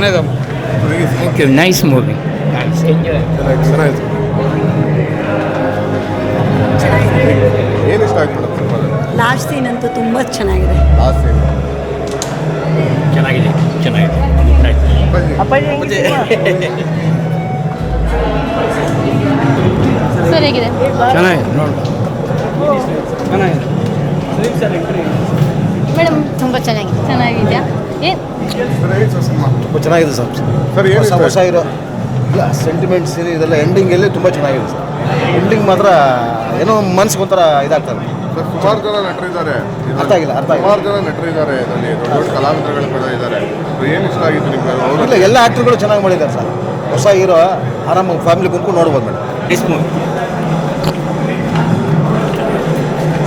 Thank you nice movie nice enjoy ಚೆನ್ನಾಗಿತ್ತು ಏನು ಇಷ್ಟ ಆಯ್ತು ಮೇಡಮ್ ಸಿನಿಮಾದಲ್ಲಿ ಲಾಸ್ಟ್ ಸೀನ್ ಅಂತೂ ತುಂಬ ಚೆನ್ನಾಗಿದೆ. ಲಾಸ್ಟ್ ಸೀನ್ ಚೆನ್ನಾಗಿದೆ ಚೆನ್ನಾಗಿದೆ ಸರ್ ಹೇಗಿದೆ? ಚೆನ್ನಾಗಿದೆ ನೋಡಿ. ಚೆನ್ನಾಗಿದೆ. ಮೇಡಮ್ ತುಂಬ ಚೆನ್ನಾಗಿದೆ ಚೆನ್ನಾಗಿದೆಯಾ? ಏನು? ತುಂಬ ಚೆನ್ನಾಗಿದೆ ಸರ್. ಸರ್ ಏನು ಹೊಸ ಹೊಸ ಇರೋ ಇಲ್ಲ ಸೆಂಟಿಮೆಂಟ್ಸ್ ಇದೆಲ್ಲ ಎಂಡಿಂಗಲ್ಲಿ ತುಂಬ ಚೆನ್ನಾಗಿದೆ ಸರ್. ಎಂಡಿಂಗ್ ಮಾತ್ರ ಏನೋ ಮನ್ಸಿಗೆ ಒಂಥರ ಇದಾಗ್ತದೆ. ಸರ್ ಸುಮಾರು ಜನ ನಟರಿದ್ದಾರೆ. ಅರ್ಥ ಆಗಿಲ್ಲ, ಅರ್ಥ. ಸುಮಾರು ಜನ ನಟರಿದ್ದಾರೆ. ಇದರಲ್ಲಿ ದೊಡ್ಡ ದೊಡ್ಡ ಕಲಾವಿದರುಗಳು ಕೂಡ ಇದ್ದಾರೆ. ಏನು ಇಷ್ಟ ಆಗಿತ್ತು ನಿಮ್ಗೆ? ಇಲ್ಲ ಎಲ್ಲ ಆ್ಯಕ್ಟ್ರುಗಳು ಚೆನ್ನಾಗಿ ಮಾಡಿದ್ದಾರೆ ಸರ್. ಹೊಸ ಹೀರೋ ಆರಾಮಾಗಿ ಫ್ಯಾಮಿಲಿ ಕುಂತ್ಕೊಂಡು ನೋಡ್ಬೋದು ಮೇಡಮ್. ನೈಸ್ ಮೂವಿ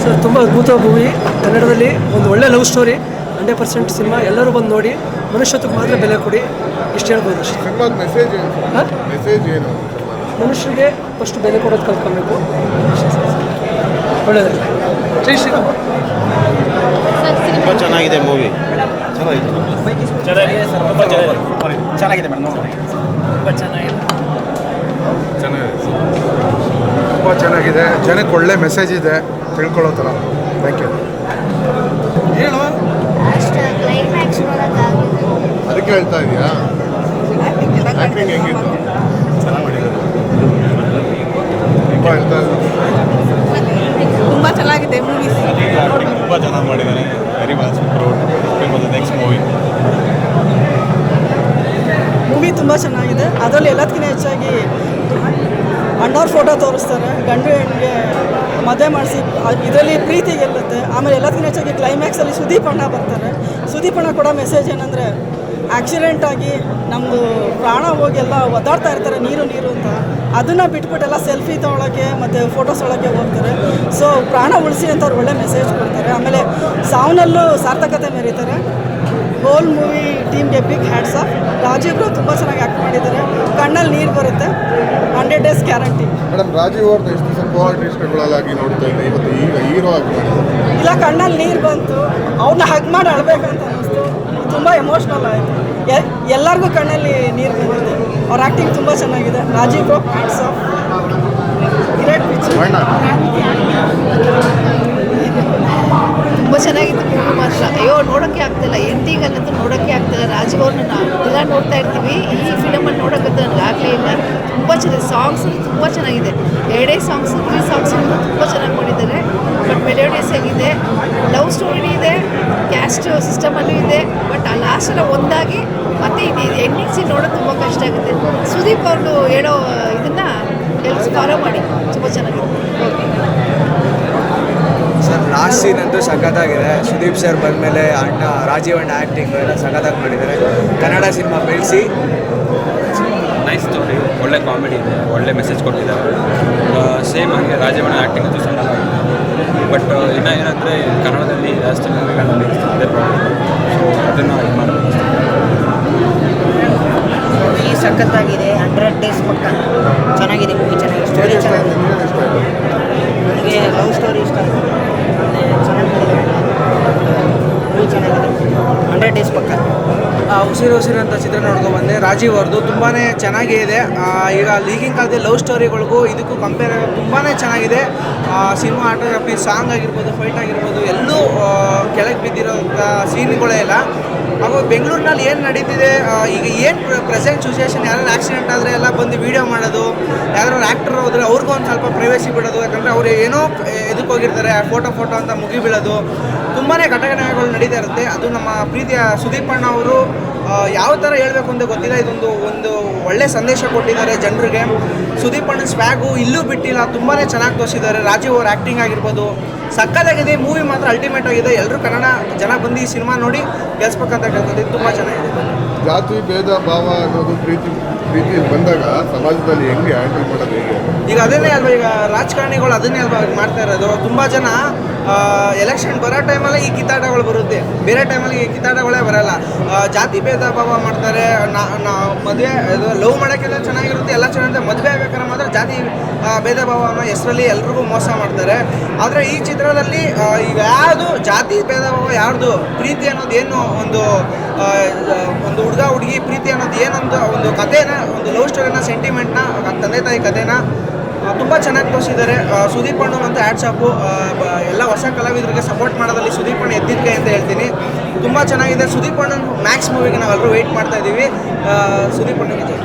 ಸರ್ ತುಂಬ ಅದ್ಭುತ ಮೂವಿ ಕನ್ನಡದಲ್ಲಿ ಒಂದು ಒಳ್ಳೆ love story hundred percent cinema ಎಲ್ಲರೂ ಬಂದು ನೋಡಿ ಮನುಷ್ಯತ್ವಕ್ಕೆ ಮಾತ್ರ ಬೆಲೆ ಕೊಡಿ ಇಷ್ಟು ಹೇಳ್ಬೋದು ಅಷ್ಟೇ. ಮೆಸೇಜ್ ಏನು? ಮೆಸೇಜ್ ಏನು? ಮನುಷ್ಯರಿಗೆ ಫಸ್ಟ್ ಬೆಲೆ ಕೊಡೋದು ಕಲ್ತ್ಕೊಬೇಕು. ಒಳ್ಳೆಯದು ಜೈ ಶ್ರೀರಾಮ್. ತುಂಬ ಚೆನ್ನಾಗಿದೆ ಮೂವಿ ಚೆನ್ನಾಗಿದೆ. ತುಂಬ ಚೆನ್ನಾಗಿದೆ. ಜನಕ್ಕೆ ಒಳ್ಳೆ ಮೆಸೇಜ್ ಇದೆ. ತಿಳ್ಕೊಳ್ಳೋ ಥರ. ಥ್ಯಾಂಕ್ ಯು ಹೇಳ್ತಾ ಇದೆಯಾ? ಆ್ಯಕ್ಟಿಂಗ್ ಹೆಂಗಿತ್ತು? ಚೆನ್ನಾಗಿ ಮಾಡಿದ್ದಾರೆ ತುಂಬ ಹೇಳ್ತಾ ತುಂಬ ಚೆನ್ನಾಗಿದೆ ಮೂವೀಸ್ ತುಂಬ ಚೆನ್ನಾಗಿ ಮಾಡಿದ್ದಾನೆ very much proud next movie movie ತುಂಬ ಚೆನ್ನಾಗಿದೆ. ಅದರಲ್ಲಿ ಎಲ್ಲದಕ್ಕಿಂತ ಹೆಚ್ಚಾಗಿ ಅಣ್ಣವ್ರ ಫೋಟೋ ತೋರಿಸ್ತಾರೆ. ಗಂಡು ಹೆಣ್ಣಿಗೆ ಮದುವೆ ಮಾಡಿಸಿ ಇದರಲ್ಲಿ ಪ್ರೀತಿ ಗೆಲ್ಲುತ್ತೆ. ಆಮೇಲೆ ಎಲ್ಲದಕ್ಕಿಂತ ಹೆಚ್ಚಾಗಿ ಕ್ಲೈಮ್ಯಾಕ್ಸಲ್ಲಿ ಸುದೀಪ್ ಅಣ್ಣ ಬರ್ತಾರೆ. ಸುದೀಪ್ ಅಣ್ಣ ಕೂಡ ಮೆಸೇಜ್ ಏನಂದರೆ ಆಕ್ಸಿಡೆಂಟ್ ಆಗಿ ನಮ್ಮದು ಪ್ರಾಣ ಹೋಗಿ ಎಲ್ಲ ಒದ್ದಾಡ್ತಾ ಇರ್ತಾರೆ ನೀರು ನೀರು ಅಂತ. ಅದನ್ನು ಬಿಟ್ಬಿಟ್ಟೆಲ್ಲ ಸೆಲ್ಫಿ ತೊಗೊಳಕ್ಕೆ ಮತ್ತು ಫೋಟೋಸ್ ಒಳಗೆ ಹೋಗ್ತಾರೆ. ಸೊ ಪ್ರಾಣ ಉಳಿಸಿ ಅಂತ ಅವ್ರು ಒಳ್ಳೆ ಮೆಸೇಜ್ ಕೊಡ್ತಾರೆ. ಆಮೇಲೆ ಸಾವನಲ್ಲೂ ಸಾರ್ಥಕತೆ ಮೆರೀತಾರೆ. ಹೋಲ್ ಮೂವಿ ಟೀಮ್ಗೆ ಬಿಗ್ ಹ್ಯಾಡ್ಸ ಆಫ್ ರಾಜೀವ್ರು ತುಂಬ ಚೆನ್ನಾಗಿ ಆ್ಯಕ್ಟ್ ಮಾಡಿದ್ದಾರೆ. ಕಣ್ಣಲ್ಲಿ ನೀರು ಬರುತ್ತೆ. Hundred days guarantee madam Rajeev ಅವ್ರದ್ದು ಎಷ್ಟು ದಿವಸ ನೋಡ್ತಾ ಇದ್ದೆ? ಇವತ್ತು ಈಗ ಹೀರೋ ಆಗಿ ಇಲ್ಲ ಕಣ್ಣಲ್ಲಿ ನೀರು ಬಂತು. ಅವ್ರನ್ನ ಹಗ್ ಮಾಡಿ ಅಳ್ಬೇಕಂತ ತುಂಬ ಎಮೋಷ್ನಲ್ ಆಯಿತು. ಎಲ್ಲರಿಗೂ ಕಣ್ಣಲ್ಲಿ ನೀರು ಬಂದಿದೆ ಅವ್ರ ಆ್ಯಕ್ಟಿಂಗ್ ತುಂಬ ಚೆನ್ನಾಗಿದೆ. Rajeev bro hats off great picture ತುಂಬ ಚೆನ್ನಾಗಿತ್ತು ಮೂವಿ ಮಾತ್ರ. ಅಯ್ಯೋ ನೋಡೋಕ್ಕೆ ಆಗ್ತಿಲ್ಲ. ಎಂಟಿಗಲ್ಲಂತೂ ನೋಡೋಕ್ಕೆ ಆಗ್ತಿಲ್ಲ. ರಾಜೀವ್ ಅವ್ರನ್ನ ನಾವು ದಿನ ನೋಡ್ತಾ ಇರ್ತೀವಿ. ಈ ಫಿಲಮನ್ನು ನೋಡೋಕ್ಕಂತೂ ನನಗೆ ಆಗಲೇ ಇಲ್ಲ. ತುಂಬ ಚೆನ್ನಾಗಿದೆ. ಸಾಂಗ್ಸ್ ತುಂಬ ಚೆನ್ನಾಗಿದೆ. ಎರಡೇ ಸಾಂಗ್ಸ್ ತ್ರೀ ಸಾಂಗ್ಸ್ ತುಂಬ ಚೆನ್ನಾಗಿ ಮಾಡಿದ್ದಾರೆ. ಬಟ್ ಮೆಲೋಡಿಯಸ್ ಆಗಿದೆ. ಲವ್ ಸ್ಟೋರಿ ಇದೆ. ಕ್ಯಾಸ್ಟ್ ಸಿಸ್ಟಮಲ್ಲೂ ಇದೆ. ಬಟ್ ಒಂದಾಗಿ ಮತ್ತೆ ಇದು ಎಂಡಿಂಗ್ ಸೀನ್ ನೋಡೋದು ತುಂಬ ಕಷ್ಟ ಆಗುತ್ತೆ. ಸುದೀಪ್ ಅವರು ಹೇಳೋ ಇದನ್ನು ಎಲ್ಸ್ ಫಾಲೋ ಮಾಡಿ. ತುಂಬ ಚೆನ್ನಾಗಿದೆ. ಸರ್ ಲಾಸ್ಟ್ ಸೀನ್ ಅಂತೂ ಸಖತ್ತಾಗಿದೆ. ಸುದೀಪ್ ಸರ್ ಬಂದಮೇಲೆ ಅಣ್ಣ ರಾಜೀವ್ ಅಣ್ಣ ಆ್ಯಕ್ಟಿಂಗ್ ಎಲ್ಲ ಸಖತ್ತಾಗಿ ಮಾಡಿದ್ದಾರೆ. ಕನ್ನಡ ಸಿನಿಮಾ ಬೆಳೆಸಿ ನೈಸ್ ಸ್ಟೋರಿ ಒಳ್ಳೆ ಕಾಮಿಡಿ ಇದೆ. ಒಳ್ಳೆ ಮೆಸೇಜ್ ಕೊಟ್ಟಿದ್ದಾರೆ. ಸೇಮ್ ಹಾಗೆ ಅಣ್ಣ ಆ್ಯಕ್ಟಿಂಗ್ ಅಂತೂ ಸಣ್ಣದಾಗಿದೆ ಬಟ್ ಇನ್ನೂ ಏನಂದರೆ ಕನ್ನಡದಲ್ಲಿ ಜಾಸ್ತಿ ಪ್ರಾಬ್ಲಮ್ ಸೊ ಅದನ್ನು ಇದು ಮಾಡಬೇಕು ಈ ಸಖತ್ತಾಗಿದೆ ಹಂಡ್ರೆಡ್ ಡೇಸ್ ಪಕ್ಕ ಚೆನ್ನಾಗಿದೆ ಮೂವಿ ಚೆನ್ನಾಗಿದೆ ಸ್ಟೋರಿ ಚೆನ್ನಾಗಿದೆ ನಿಮ್ಗೆ ಇಷ್ಟ ಆಯ್ತು ನನಗೆ ಲವ್ ಸ್ಟೋರಿ ಇಷ್ಟ ಆಯಿತು ಚೆನ್ನಾಗಿದೆ ಮೂವಿ ಚೆನ್ನಾಗಿದೆ ಹಂಡ್ರೆಡ್ ಡೇಸ್ ಪಕ್ಕ ಉಸಿರು ಉಸಿರು ಅಂತ ಚಿತ್ರ ನೋಡ್ಕೊಂಡು ಬಂದೆ. ರಾಜೀವ್ ಅವ್ರದ್ದು ತುಂಬಾ ಚೆನ್ನಾಗೇ ಇದೆ ಈಗ ಲೀಗಿಂಗ್ ಕಾಲದ ಲವ್ ಸ್ಟೋರಿಗಳಿಗೂ ಇದಕ್ಕೂ ಕಂಪೇರ್ ತುಂಬಾ ಚೆನ್ನಾಗಿದೆ. ಸಿನಿಮಾ ಆಟೋಗ್ರಫಿ ಸಾಂಗ್ ಆಗಿರ್ಬೋದು ಫೈಟ್ ಆಗಿರ್ಬೋದು, ಎಲ್ಲೂ ಕೆಳಗೆ ಬಿದ್ದಿರೋಂಥ ಸೀನ್ಗಳೇ ಇಲ್ಲ. ಹಾಗೂ ಬೆಂಗಳೂರಿನಲ್ಲಿ ಏನು ನಡೀತಿದೆ? ಈಗ ಏನು ಪ್ರೆಸೆಂಟ್ ಸಿಚುವೇಶನ್ ಯಾರು ಆಕ್ಸಿಡೆಂಟ್ ಆದರೆ ಎಲ್ಲ ಬಂದು ವೀಡಿಯೋ ಮಾಡೋದು ಯಾರು ಆ್ಯಕ್ಟರ್ ಹೋದರೆ ಅವ್ರಿಗೂ ಒಂದು ಸ್ವಲ್ಪ ಪ್ರೈವೇಸಿ ಬಿಡೋದು, ಯಾಕಂದರೆ ಅವ್ರು ಏನೋ ಇದಕ್ಕೆ ಹೋಗಿರ್ತಾರೆ ಫೋಟೋ ಫೋಟೋ ಅಂತ ಮುಗಿಬೀಳೋದು ತುಂಬಾ ಘಟನೆಗಳು ನಡೀತಾ ಇರುತ್ತೆ. ಅದು ನಮ್ಮ ಪ್ರೀತಿಯ ಸುದೀಪ್ ಅಣ್ಣ ಅವರು ಯಾವ ಥರ ಹೇಳಬೇಕು ಅಂತ ಗೊತ್ತಿಲ್ಲ. ಇದೊಂದು ಒಂದು ಒಳ್ಳೆ ಸಂದೇಶ ಕೊಟ್ಟಿದ್ದಾರೆ ಜನರಿಗೆ. ಸುದೀಪ್ ಅಣ್ಣನ ಸ್ವ್ಯಾಗು ಇಲ್ಲೂ ಬಿಟ್ಟಿಲ್ಲ. ತುಂಬಾ ಚೆನ್ನಾಗಿ ತೋರಿಸಿದ್ದಾರೆ. ರಾಜೀವ್ ಅವ್ರ ಆ್ಯಕ್ಟಿಂಗ್ ಆಗಿರ್ಬೋದು. ಸಕ್ಕತ್ತಾಗಿದೆ ಮೂವಿ ಮಾತ್ರ ಅಲ್ಟಿಮೇಟ್ ಆಗಿದೆ. ಎಲ್ಲರೂ ಕನ್ನಡ ಜನ ಬಂದು ಈ ಸಿನಿಮಾ ನೋಡಿ ಗೆಲ್ಸ್ಬೇಕಂತ ಕೇಳ್ಕೊತೀವಿ ತುಂಬ ಚೆನ್ನಾಗಿದೆ. ಜಾತಿ, ಭೇದ, ಭಾವ ಅನ್ನೋದು ಪ್ರೀತಿ. ಪ್ರೀತಿ ಬಂದಾಗ ಸಮಾಜದಲ್ಲಿ ಹೆಂಗೆ ಹ್ಯಾಂಡಲ್ ಮಾಡೋದು ಈಗ ಅದನ್ನೇ ಅಲ್ವಾ, ಈಗ ರಾಜಕಾರಣಿಗಳು ಅದನ್ನೇ ಅಲ್ವಾ ಮಾಡ್ತಾ ಇರೋದು? ತುಂಬ ಜನ ಎಲೆಕ್ಷನ್ ಬರೋ ಟೈಮಲ್ಲಿ ಈ ಕಿತ್ತಾಟಗಳು ಬರುತ್ತೆ. ಬೇರೆ ಟೈಮಲ್ಲಿ ಈ ಕಿತ್ತಾಟಗಳೇ ಬರಲ್ಲ. ಜಾತಿ ಭೇದ ಭಾವ ಮಾಡ್ತಾರೆ, ನಾ ಮದುವೆ ಲವ್ ಮಾಡೋಕ್ಕೆಲ್ಲ ಚೆನ್ನಾಗಿರುತ್ತೆ, ಎಲ್ಲ ಚೆನ್ನಾಗಿರುತ್ತೆ. ಮದುವೆ ಆಗ್ಬೇಕಾದ್ರೆ ಮಾತ್ರ ಜಾತಿ ಭೇದ ಭಾವ ಅನ್ನೋ ಹೆಸರಲ್ಲಿ ಎಲ್ರಿಗೂ ಮೋಸ ಮಾಡ್ತಾರೆ. ಆದರೆ ಈ ಚಿತ್ರದಲ್ಲಿ ಈಗ ಯಾವುದು ಜಾತಿ ಭೇದ ಭಾವ, ಯಾರ್ದು ಪ್ರೀತಿ ಅನ್ನೋದು ಏನು ಒಂದು ಒಂದು ಹುಡುಗ ಹುಡುಗಿ ಪ್ರೀತಿ ಏನೊಂದು ಒಂದು ಕಥೆನ, ಒಂದು ಲವ್ ಸ್ಟೋರಿನ ಸೆಂಟಿಮೆಂಟ್ನ ತಂದೆ ತಾಯಿ ಕಥೆನ ತುಂಬ ಚೆನ್ನಾಗಿ ತೋರಿಸಿದ್ದಾರೆ. ಸುದೀಪ್ ಅಣ್ಣ ಮತ್ತು ಆ್ಯಡ್ಸಾಪು ಎಲ್ಲ ಹೊಸ ಕಲಾವಿದರಿಗೆ ಸಪೋರ್ಟ್ ಮಾಡೋದಲ್ಲಿ ಸುದೀಪ್ ಅಣ್ಣ ಎದ್ದಿದ್ಕೆ ಅಂತ ಹೇಳ್ತೀನಿ. ತುಂಬ ಚೆನ್ನಾಗಿದೆ. ಸುದೀಪ್ ಅಣ್ಣನ ಮ್ಯಾಕ್ಸ್ ಮೂವಿಗೆ ನಾವೆಲ್ಲರೂ ವೆಯ್ಟ್ ಮಾಡ್ತಾ ಇದ್ದೀವಿ. ಸುದೀಪ್ ಅಣ್ಣನಿಗೆ